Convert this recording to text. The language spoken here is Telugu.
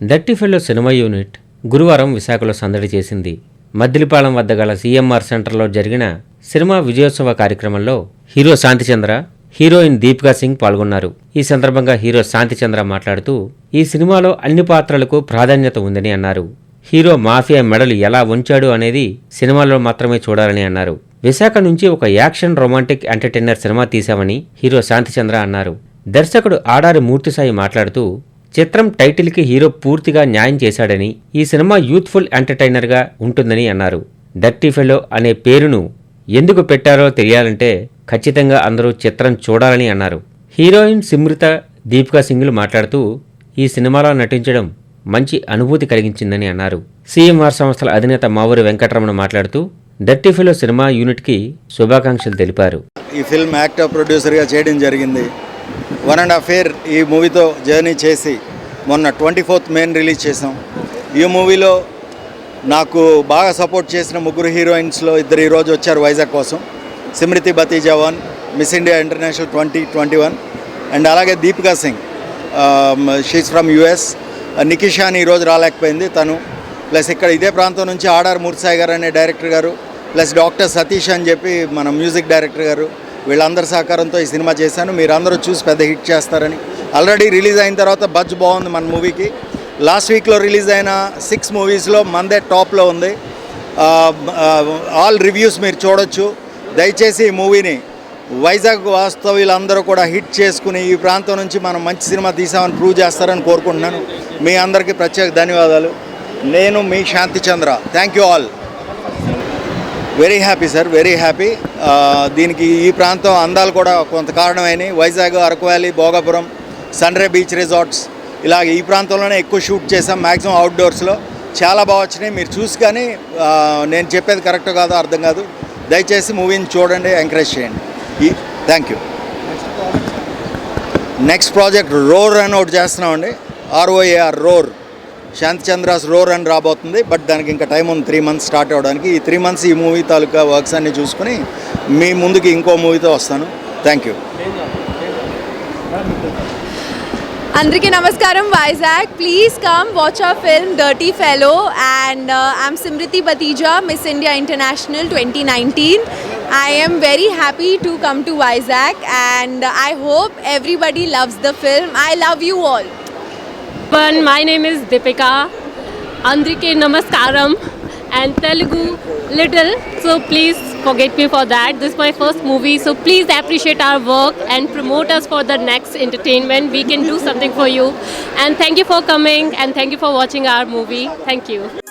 డర్టీ ఫెల్లో సినిమా యూనిట్ గురువారం విశాఖలో సందడి చేసింది. మద్దిలిపాలెం వద్ద గల సీఎంఆర్ సెంటర్లో జరిగిన సినిమా విజయోత్సవ కార్యక్రమంలో హీరో శాంతిచంద్ర హీరోయిన్ దీపికా సింగ్ పాల్గొన్నారు. ఈ సందర్భంగా హీరో శాంతిచంద్ర మాట్లాడుతూ ఈ సినిమాలో అన్ని పాత్రలకు ప్రాధాన్యత ఉందని అన్నారు. హీరో మాఫియా మెడలు ఎలా ఉంచాడు అనేది సినిమాలో మాత్రమే చూడాలని అన్నారు. విశాఖ నుంచి ఒక యాక్షన్ రొమాంటిక్ ఎంటర్టైనర్ సినిమా తీశామని హీరో శాంతిచంద్ర అన్నారు. దర్శకుడు ఆడారి మూర్తిసాయి మాట్లాడుతూ చిత్రం టైటిల్కి హీరో పూర్తిగా న్యాయం చేశాడని ఈ సినిమా యూత్ఫుల్ ఎంటర్టైనర్గా ఉంటుందని అన్నారు. డర్టీ ఫెలో అనే పేరును ఎందుకు పెట్టారో తెలియాలంటే ఖచ్చితంగా అందరూ చిత్రం చూడాలని అన్నారు. హీరోయిన్ సిమ్రిత దీపికా సింగ్లు మాట్లాడుతూ ఈ సినిమాలో నటించడం మంచి అనుభూతి కలిగించిందని అన్నారు. సీఎంఆర్ సంస్థల అధినేత మావూరి వెంకటరమణ మాట్లాడుతూ డర్టీ ఫిలో సినిమా యూనిట్కి శుభాకాంక్షలు తెలిపారు. ఈ ఫిల్మ్ యాక్టర్ ప్రొడ్యూసర్గా చేయడం జరిగింది. వన్ అండ్ హాఫ్ ఇయర్ ఈ మూవీతో జర్నీ చేసి మొన్న ట్వంటీ ఫోర్త్ మెయిన్ రిలీజ్ చేసాం ఈ మూవీలో నాకు బాగా సపోర్ట్ చేసిన ముగ్గురు హీరోయిన్స్లో ఇద్దరు ఈరోజు వచ్చారు వైజాగ్ కోసం. Simriti Bhatija Miss India International twenty twenty one and అలాగే Deepika Singh she's from US నికిషాని ఈరోజు రాలేకపోయింది. తను ప్లస్ ఇక్కడ ఇదే ప్రాంతం నుంచి ఆడార్ మూర్తిసాయి గారు అనే డైరెక్టర్ గారు ప్లస్ డాక్టర్ సతీష్ అని చెప్పి మన మ్యూజిక్ డైరెక్టర్ గారు వీళ్ళందరి సహకారంతో ఈ సినిమా చేశాను. మీరందరూ చూసి పెద్ద హిట్ చేస్తారని. ఆల్రెడీ రిలీజ్ అయిన తర్వాత బజ్ బాగుంది మన మూవీకి. లాస్ట్ వీక్లో రిలీజ్ అయిన సిక్స్ మూవీస్లో మందే టాప్లో ఉంది. ఆల్ రివ్యూస్ మీరు చూడొచ్చు. దయచేసి ఈ మూవీని వైజాగ్ వాస్తవ్యులందరూ కూడా హిట్ చేసుకుని ఈ ప్రాంతం నుంచి మనం మంచి సినిమా తీసామని ప్రూవ్ చేస్తారని కోరుకుంటున్నాను. మీ అందరికీ ప్రత్యేక ధన్యవాదాలు. నేను మీ Shanti Chandra. Thank you all very happy sir very happy దీనికి ఈ ప్రాంతం అందాలు కూడా కొంత కారణమైనవి. Vizag Araku valley Bhogapuram sunray beach resorts ఇలాగ ఈ ప్రాంతంలోనే ఎక్కువ షూట్ చేసాం మ్యాక్సిమం అవుట్డోర్స్లో చాలా బాగా వచ్చినాయి. మీరు చూసి కానీ నేను చెప్పేది కరెక్ట్ కాదో అర్థం కాదు. దయచేసి మూవీని చూడండి ఎంకరేజ్ చేయండి. ఈ thank you next project roar అని ఒకటి చేస్తున్నామండి. ROAR roar Shanti Chandras roar అని రాబోతుంది. బట్ దానికి ఇంకా టైం ఉంది. త్రీ మంత్స్ స్టార్ట్ అవ్వడానికి. ఈ త్రీ మంత్స్ ఈ మూవీ తాలూకా వర్క్స్ అన్ని చూసుకుని మీ ముందుకి ఇంకో మూవీతో వస్తాను. థ్యాంక్ యూ అందరికీ నమస్కారం Vizag please come watch a film dirty fellow and I'm Simriti Bhatija Miss India International twenty nineteen I am very happy to come to Vizag and I hope everybody loves the film. I love you all. One, my name is Deepika. Andrike Namaskaram and Telugu little. So please forget me for that. This is my first movie. So please appreciate our work and promote us for the next entertainment. We can do something for you. And thank you for coming and thank you for watching our movie. Thank you.